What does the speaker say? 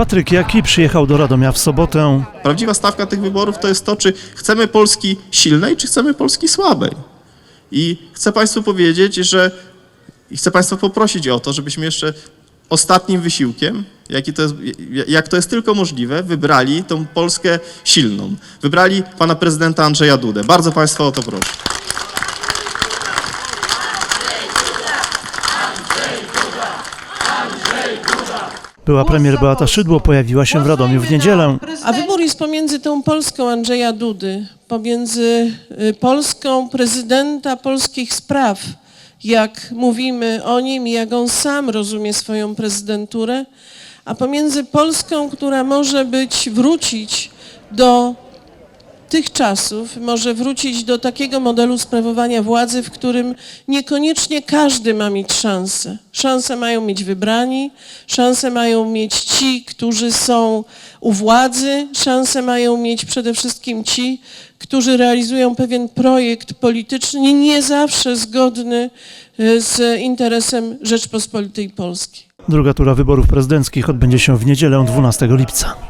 Patryk Jaki przyjechał do Radomia w sobotę. Prawdziwa stawka tych wyborów to jest to, czy chcemy Polski silnej, czy chcemy Polski słabej. I chcę Państwu powiedzieć, że i chcę Państwa poprosić o to, żebyśmy jeszcze ostatnim wysiłkiem, jaki to jest, jak to jest tylko możliwe, wybrali tą Polskę silną. Wybrali pana prezydenta Andrzeja Dudę. Bardzo Państwa o to proszę. Była premier Beata Szydło, pojawiła się w Radomiu w niedzielę. A wybór jest pomiędzy tą Polską Andrzeja Dudy, pomiędzy y, Polską prezydenta polskich spraw, jak mówimy o nim i jak on sam rozumie swoją prezydenturę, a pomiędzy Polską, która może być, wrócić do tych czasów, może wrócić do takiego modelu sprawowania władzy, w którym niekoniecznie każdy ma mieć szansę. Szanse mają mieć wybrani, szanse mają mieć ci, którzy są u władzy, szanse mają mieć przede wszystkim ci, którzy realizują pewien projekt polityczny, nie zawsze zgodny y, z interesem Rzeczpospolitej Polskiej. Druga tura wyborów prezydenckich odbędzie się w niedzielę 12 lipca.